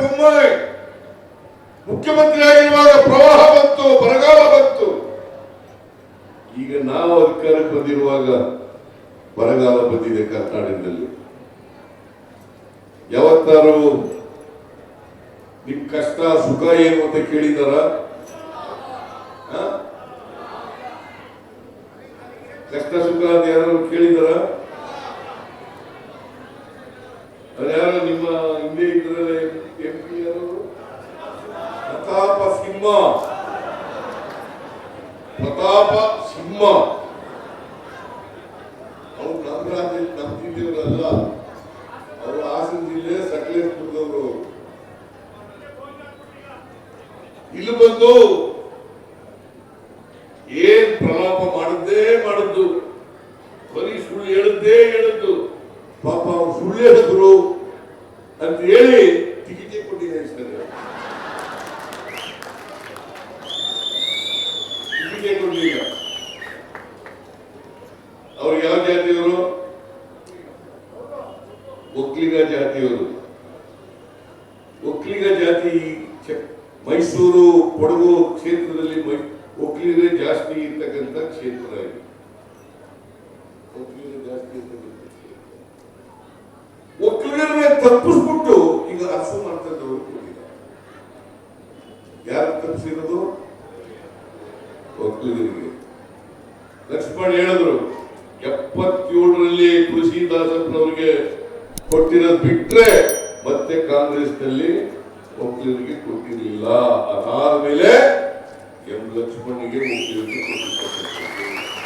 ಬೊಮ್ಮಾಯಿ ಮುಖ್ಯಮಂತ್ರಿ ಆಗಿರುವಾಗ ಪ್ರವಾಹ ಬಂತು, ಬರಗಾಲ ಬಂತು. ಈಗ ನಾವು ಅಧಿಕಾರಕ್ಕೆ ಬಂದಿರುವಾಗ ಬರಗಾಲ ಬಂದಿದೆ ಕರ್ನಾಟಕದಲ್ಲಿ ಯಾವತ್ತಾರು ನಿಮ್ ಕಷ್ಟ, ಸುಖ ಏನು ಅಂತ ಕೇಳಿದಾರ? ಕಷ್ಟ, ಸುಖ ಅಂತ ಯಾರು ಕೇಳಿದಾರ? ಅದ್ಯಾರು ನಿಮ್ಮ ಹಿಂದೆ ಇದ್ರಲ್ಲ ಎಂ ಪಿ ಯಾರು ಪ್ರತಾಪ ಸಿಂಹ. ಪ್ರತಾಪ ಸಿಂಹ. ಅವ್ರು ನಮ್ಮ ರಾಜ್ಯ ನಮ್ಮ ಜಿಲ್ಲೆಯವರಲ್ಲ ಅವರು ಹಾಸನ ಜಿಲ್ಲೆ ಸಕಲೇಶ್ಪುರದವರು. ಇಲ್ಲಿ ಬಂದು ಏನ್ ಪ್ರಲಾಪ ಮಾಡದ್ದೇ ಮಾಡದ್ದು. ಬರೀ ಸುಳ್ಳು ಹೇಳದ್ದೇ ಹೇಳದ್ದು. ಪಾಪ ಅವ್ರು ಸುಳ್ಳು ಹೇಳಿದ್ರು ಅಂತ ಹೇಳಿ ಟಿಕೆಟ್ ಕೊಟ್ಟಿದ್ದಾರೆ ಅವ್ರಿಗೆ ಯಾವ ಜಾತಿಯವರು? ಒಕ್ಕಲಿಗ ಜಾತಿಯವರು. ಒಕ್ಕಲಿಗ ಜಾತಿ ಮೈಸೂರು, ಕೊಡಗು ಕ್ಷೇತ್ರದಲ್ಲಿ ಮೈ ಒಕ್ಕಲಿಗರೇ ಜಾಸ್ತಿ ಇರ್ತಕ್ಕಂಥ ಕ್ಷೇತ್ರ ಇದೆ. ಒಕ್ಕಲಿಗರೇ ತಪ್ಪಿಸ್ಬಿಟ್ಟು ಈಗ ಅರ್ಥ ಮಾಡ್ತಕ್ಕಂಥವ್ರು ಯಾರು ತಪ್ಪಿಸಿರೋದು? ಒಕ್ಕಲಿಗರಿಗೆ ಲಕ್ಷ್ಮಣ್ ಹೇಳಿದ್ರು. ಎಪ್ಪತ್ತೇಳರಲ್ಲಿ ತುಳಸಿದಾಸಪ್ಪನವರಿಗೆ ಕೊಟ್ಟಿರೋದು ಬಿಟ್ರೆ ಮತ್ತೆ ಕಾಂಗ್ರೆಸ್ನಲ್ಲಿ ಒಕ್ಕಲಿಗರಿಗೆ ಕೊಟ್ಟಿರಲಿಲ್ಲ. ಅದಾದ ಮೇಲೆ ಎಂ ಲಕ್ಷ್ಮಣಿಗೆ ಒಕ್ಕಲಿಗರಿಗೆ ಕೊಟ್ಟಿರ್ತಕ್ಕಂಥದ್ದು.